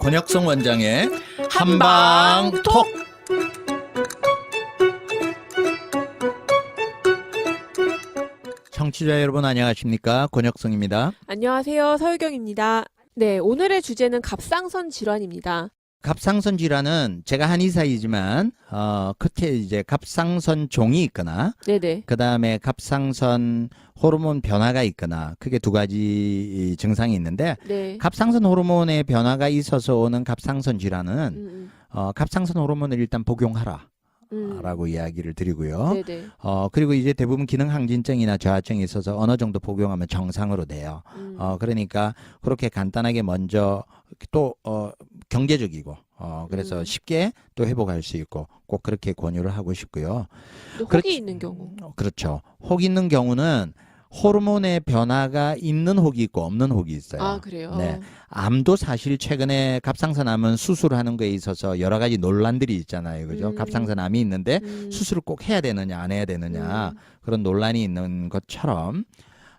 권혁성 원장의 한방 톡. 청취자 여러분 안녕하십니까? 권혁성입니다. 안녕하세요. 서유경입니다. 네, 오늘의 주제는 갑상선 질환입니다. 갑상선 질환은 제가 한의사이지만 어, 끝에 이제 갑상선 종이 있거나 네네. 그 다음에 갑상선 호르몬 변화가 있거나 크게 두 가지 증상이 있는데 네. 갑상선 호르몬의 변화가 있어서 오는 갑상선 질환은 음, 어, 갑상선 호르몬을 일단 복용하라. 음, 라고 이야기를 드리고요. 네네. 어, 그리고 이제 대부분 기능 항진증이나 저하증이 있어서 어느 정도 복용하면 정상으로 돼요. 음, 어, 그러니까 그렇게 간단하게 먼저 또, 어, 경제적이고, 어, 그래서 음. 쉽게 또 회복할 수 있고 꼭 그렇게 권유를 하고 싶고요. 또 혹이 그렇지. 있는 경우. 어, 그렇죠. 혹 있는 경우는 호르몬의 변화가 있는 혹이 있고 없는 혹이 있어요. 아, 그래요? 네. 암도 사실 최근에 갑상선 암은 수술하는 거에 있어서 여러 가지 논란들이 있잖아요. 그죠? 음. 갑상선 암이 있는데 음, 수술을 꼭 해야 되느냐 안 해야 되느냐 음, 그런 논란이 있는 것처럼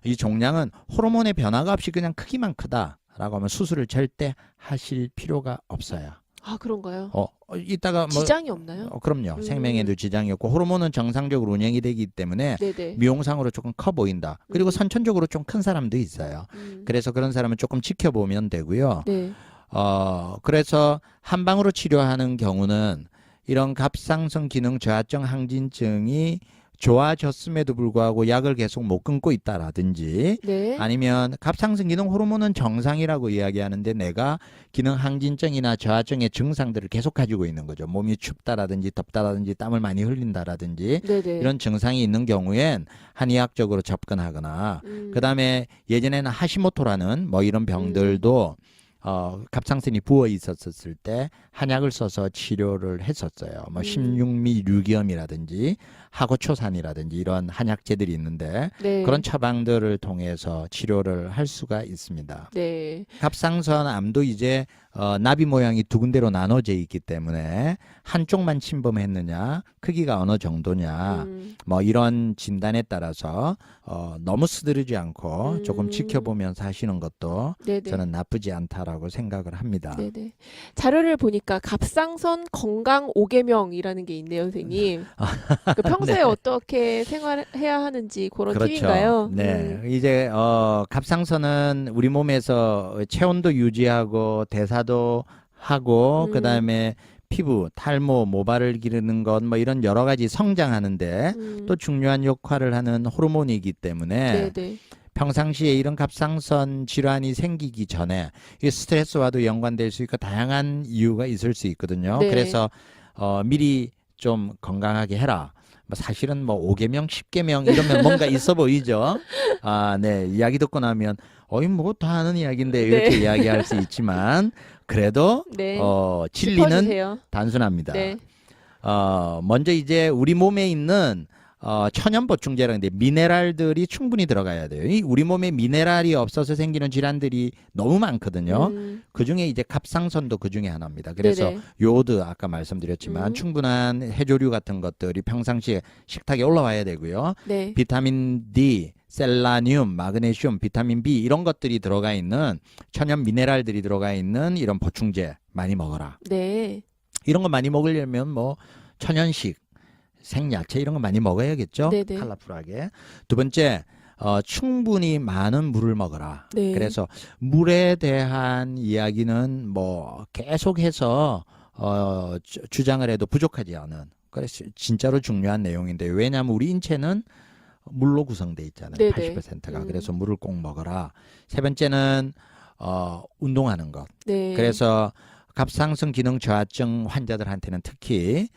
이 종양은 호르몬의 변화가 없이 그냥 크기만 크다 라고 하면 수술을 절대 하실 필요가 없어요. 아, 그런가요? 어, 어, 이따가 뭐 지장이 없나요? 어, 그럼요. 음. 생명에도 지장이 없고 호르몬은 정상적으로 운영이 되기 때문에 네네. 미용상으로 조금 커 보인다. 그리고 음. 선천적으로 좀 큰 사람도 있어요. 음, 그래서 그런 사람은 조금 지켜보면 되고요. 네. 어, 그래서 한 방으로 치료하는 경우는 이런 갑상선 기능 저하증 항진증이 좋아졌음에도 불구하고 약을 계속 못 끊고 있다라든지 네. 아니면 갑상선 기능 호르몬은 정상이라고 이야기하는데 내가 기능 항진증이나 저하증의 증상들을 계속 가지고 있는 거죠. 몸이 춥다라든지 덥다라든지 땀을 많이 흘린다라든지 네네. 이런 증상이 있는 경우엔 한의학적으로 접근하거나 음, 그다음에 예전에는 하시모토라는 뭐 이런 병들도 어 갑상선이 부어 있었을 때 한약을 써서 치료를 했었어요. 뭐 음. 십육미 류기염이라든지 하고초산이라든지 이런 한약재들이 있는데 네. 그런 처방들을 통해서 치료를 할 수가 있습니다. 네. 갑상선 암도 이제 어, 나비 모양이 두 군데로 나눠져 있기 때문에 한쪽만 침범했느냐, 크기가 어느 정도냐, 음, 뭐 이런 진단에 따라서 어, 너무 스드르지 않고 음. 조금 지켜보면서 하시는 것도 네네. 저는 나쁘지 않다라고 생각을 합니다. 네네. 자료를 보니까 갑상선 건강 5계명이라는 게 있네요, 선생님. 그 평소에 네. 어떻게 생활해야 하는지 그런 그렇죠. 팁인가요? 네, 음, 이제 어, 갑상선은 우리 몸에서 체온도 유지하고 대사 도 하고 음. 그다음에 피부, 탈모, 모발을 기르는 것 뭐 이런 여러 가지 성장하는데 음, 또 중요한 역할을 하는 호르몬이기 때문에 네네. 평상시에 이런 갑상선 질환이 생기기 전에 이 스트레스와도 연관될 수 있고 다양한 이유가 있을 수 있거든요. 네. 그래서 어, 미리 좀 건강하게 해라. 뭐 사실은 뭐 5개명, 10개명 이러면 뭔가 있어 보이죠. 아, 네. 이야기 듣고 나면 어이 뭐다 아는 이야기인데 이렇게 네. 이야기할 수 있지만 그래도 네. 어, 진리는 짚어주세요. 단순합니다. 네. 어, 먼저 이제 우리 몸에 있는 어, 천연 보충제라는데 미네랄들이 충분히 들어가야 돼요. 이 우리 몸에 미네랄이 없어서 생기는 질환들이 너무 많거든요. 음, 그 중에 이제 갑상선도 그 중에 하나입니다. 그래서 네네. 요오드 아까 말씀드렸지만 음. 충분한 해조류 같은 것들이 평상시에 식탁에 올라와야 되고요. 네. 비타민 D, 셀라늄, 마그네슘, 비타민 B 이런 것들이 들어가 있는 천연 미네랄들이 들어가 있는 이런 보충제 많이 먹어라. 네. 이런 거 많이 먹으려면 뭐 천연식, 생야채 이런 거 많이 먹어야겠죠. 네네. 컬러풀하게. 두 번째, 어, 충분히 많은 물을 먹어라. 네. 그래서 물에 대한 이야기는 뭐 계속해서 어, 주- 주장을 해도 부족하지 않은. 그래서 진짜로 중요한 내용인데 왜냐하면 우리 인체는 물로 구성돼 있잖아요. 네네. 80%가 음. 그래서 물을 꼭 먹어라. 세 번째는 어, 운동하는 것. 네. 그래서 갑상선 기능 저하증 환자들한테는 특히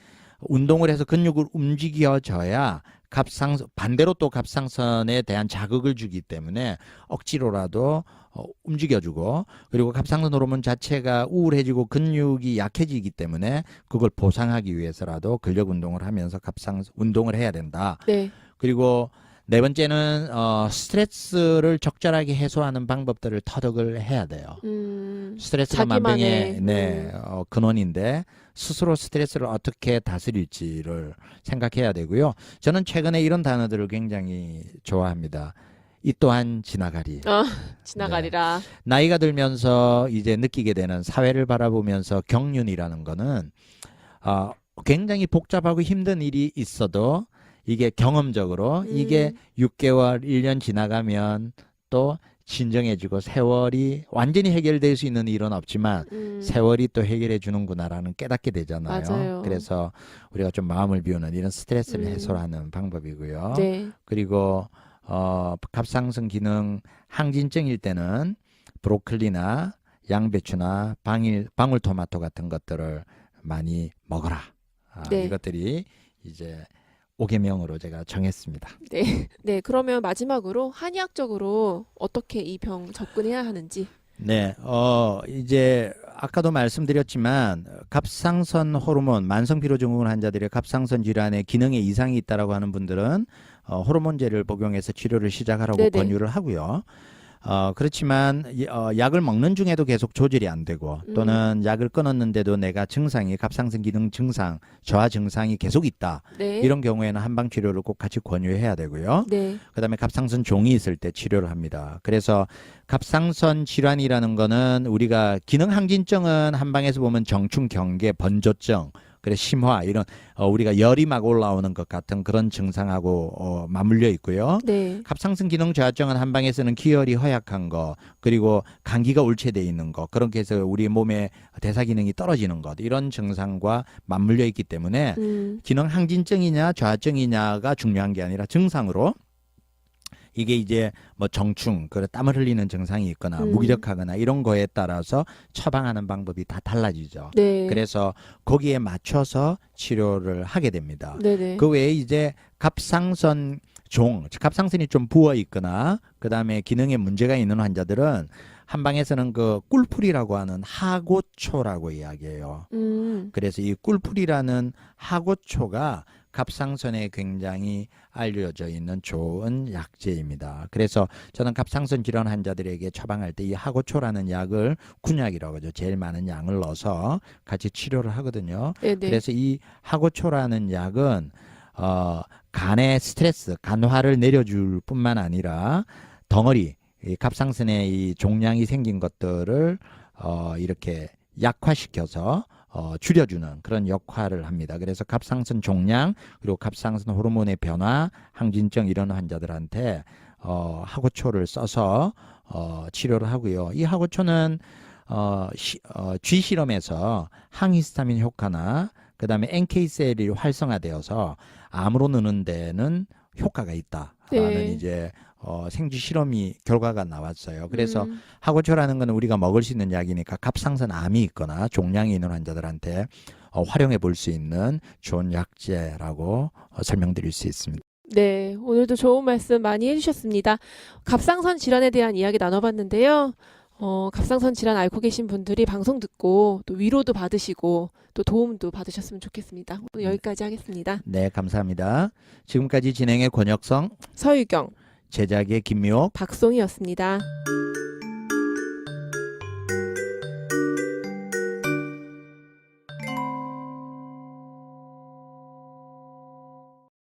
운동을 해서 근육을 움직여줘야 갑상 반대로 또 갑상선에 대한 자극을 주기 때문에 억지로라도 어, 움직여주고 그리고 갑상선 호르몬 자체가 우울해지고 근육이 약해지기 때문에 그걸 보상하기 위해서라도 근력 운동을 하면서 갑상 운동을 해야 된다. 네. 그리고 네 번째는 어, 스트레스를 적절하게 해소하는 방법들을 터득을 해야 돼요. 음, 스트레스가 만병의 네, 음. 어, 근원인데 스스로 스트레스를 어떻게 다스릴지를 생각해야 되고요. 저는 최근에 이런 단어들을 굉장히 좋아합니다. 이 또한 지나가리. 어, 지나가리라. 나이가 들면서 이제 느끼게 되는 사회를 바라보면서 경륜이라는 거는 어, 굉장히 복잡하고 힘든 일이 있어도 이게 경험적으로 음. 이게 6개월, 1년 지나가면 또 진정해지고 세월이 완전히 해결될 수 있는 일은 없지만 음, 세월이 또 해결해 주는구나라는 깨닫게 되잖아요. 맞아요. 그래서 우리가 좀 마음을 비우는 이런 스트레스를 음. 해소하는 방법이고요. 네. 그리고 어, 갑상선 기능 항진증일 때는 브로콜리나 양배추나 방일 방울토마토 같은 것들을 많이 먹어라. 아, 네. 이것들이 이제 오개명으로 제가 정했습니다. 네. 네. 그러면 마지막으로 한의학적으로 어떻게 이 병 접근해야 하는지. 네, 어, 이제 아까도 말씀드렸지만 갑상선 호르몬 만성 피로 증후군 환자들의 갑상선 질환에 기능에 이상이 있다라고 하는 분들은 어, 호르몬제를 복용해서 치료를 시작하라고 네네. 권유를 하고요. 어, 그렇지만 이- 어, 약을 먹는 중에도 계속 조절이 안 되고 또는 약을 끊었는데도 내가 증상이 갑상선 기능 증상, 저하 증상이 계속 있다. 네. 이런 경우에는 한방 치료를 꼭 같이 권유해야 되고요. 네. 그다음에 갑상선 종이 있을 때 치료를 합니다. 그래서 갑상선 질환이라는 거는 우리가 기능 항진증은 한방에서 보면 정충 경계 번조증 그래 심화 이런 어, 우리가 열이 막 올라오는 것 같은 그런 증상하고 어, 맞물려 있고요. 네. 갑상선 기능 저하증은 한방에서는 기혈이 허약한 거 그리고 감기가 울체돼 있는 거 그렇게 해서 우리 몸의 대사 기능이 떨어지는 것 이런 증상과 맞물려 있기 때문에 음, 기능 항진증이냐 저하증이냐가 중요한 게 아니라 증상으로 이게 이제 뭐 정충, 그 땀을 흘리는 증상이 있거나 음. 무기력하거나 이런 거에 따라서 처방하는 방법이 다 달라지죠. 네. 그래서 거기에 맞춰서 치료를 하게 됩니다. 네네. 그 외에 이제 갑상선 종, 즉 갑상선이 좀 부어 있거나 그다음에 기능에 문제가 있는 환자들은 한방에서는 그 꿀풀이라고 하는 하고초라고 이야기해요. 음, 그래서 이 꿀풀이라는 하고초가 갑상선에 굉장히 알려져 있는 좋은 약재입니다. 그래서 저는 갑상선 질환 환자들에게 처방할 때 이 하고초라는 약을 군약이라고 하죠. 제일 많은 양을 넣어서 같이 치료를 하거든요. 네네. 그래서 이 하고초라는 약은 어, 간의 스트레스, 간화를 내려줄 뿐만 아니라 덩어리, 이 갑상선에 이 종양이 생긴 것들을 어, 이렇게 약화시켜서 어, 줄여주는 그런 역할을 합니다. 그래서 갑상선 종양 그리고 갑상선 호르몬의 변화, 항진증 이런 환자들한테 어, 하고초를 써서 어, 치료를 하고요. 이 하고초는 어, 시, 어, 쥐 실험에서 항히스타민 효과나 그 다음에 NK 셀이 활성화되어서 암으로 느는 데는 효과가 있다라는 네. 이제 어, 생쥐 실험이 결과가 나왔어요. 그래서 음, 하고초라는 거는 우리가 먹을 수 있는 약이니까 갑상선 암이 있거나 종양이 있는 환자들한테 어, 활용해 볼 수 있는 좋은 약재라고 어, 설명드릴 수 있습니다. 네. 오늘도 좋은 말씀 많이 해주셨습니다. 갑상선 질환에 대한 이야기 나눠봤는데요. 어, 갑상선 질환 앓고 계신 분들이 방송 듣고 또 위로도 받으시고 또 도움도 받으셨으면 좋겠습니다. 오늘 여기까지 하겠습니다. 네, 감사합니다. 지금까지 진행의 권혁성, 서유경, 제작의 김미옥, 박송이었습니다.